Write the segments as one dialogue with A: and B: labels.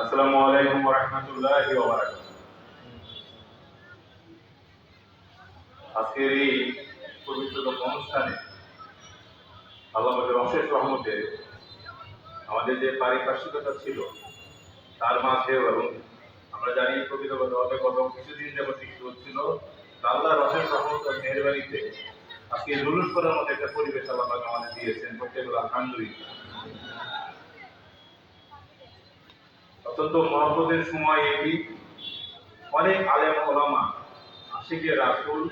A: আসসালামু আলাইকুম ওয়া রাহমাতুল্লাহি ওয়া বারাকাতুহু আজকের এই পবিত্রতম অনুষ্ঠানে আল্লাহ আমাদের অশেষ রহমতে আমাদের যে পারিপার্শ্বিকতা ছিল, তার মাঝেও এবং আমরা জানি প্রকৃতগতভাবে গত কিছুদিন যাবত কিছু হচ্ছিল আল্লাহর অশেষ রহমত মেহরবানিতে আজকে জুলুস করার মতো একটা পরিবেশ আল্লাহ আমাদের দিয়েছেন। প্রত্যেকগুলো আলহামদুলিল্লাহ। অত্যন্ত মহব্বতের সময় এটি অনেক আলেম ওলামা, আশিকে রাসুল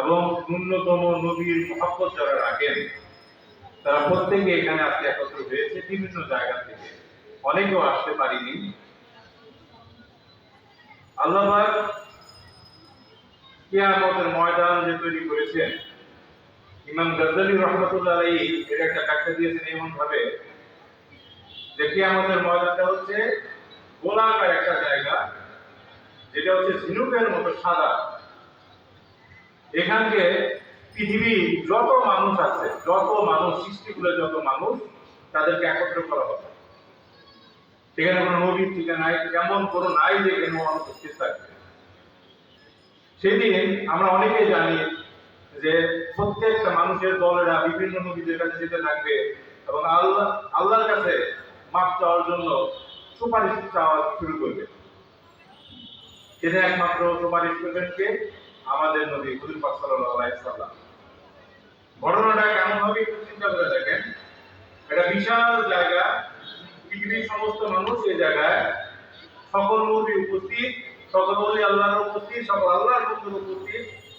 A: এবং ন্যূনতম নবীর মহব্বত যারা রাখেন, তারা প্রত্যেকে এখানে আজকে একত্র হয়েছে বিভিন্ন জায়গা থেকে। অনেকেও আসতে পারিনি। আল্লাহ কিয়ামতের ময়দান যে তৈরি করেছেন, ইমাম গজ্জালি রহমতুল্লাহ আলাইহি এর একটা ব্যাখ্যা দিয়েছেন এমন ভাবে যে কিয়ামতের ময়দানটা হচ্ছে গোলাকার একটা জায়গা, যেটা হচ্ছে ঝিনুকের মতো সাদা। এখানকে পৃথিবীর যত মানুষ আছে, যত মানুষ সৃষ্টিগুলো যত মানুষ, তাদেরকে একত্র করা হবে। সেখানে কোনো নবীর ঠিকানায় কেমন কোনো নাই যে এখানে অনুপস্থিত থাকবে। সেদিন আমরা অনেকেই জানি যে প্রত্যেকটা মানুষের দলেরা বিভিন্ন নদীদের কাছে যেতে থাকবে এবং আল্লাহ, আল্লাহর কাছে মাপ চাওয়ার জন্য সুপারিশ চাওয়া শুরু সেটা একমাত্র সুপারিশ করবেন কে? আমাদের নবী ঘটনাটা কেমন হবে একটু চিন্তা করে দেখেন। একটা বিশাল জায়গা, পৃথিবীর সমস্ত মানুষ এই জায়গায় সকল নবী উপস্থিত, সকল আল্লাহর উপস্থিত, সকল আল্লাহর উপস্থিত।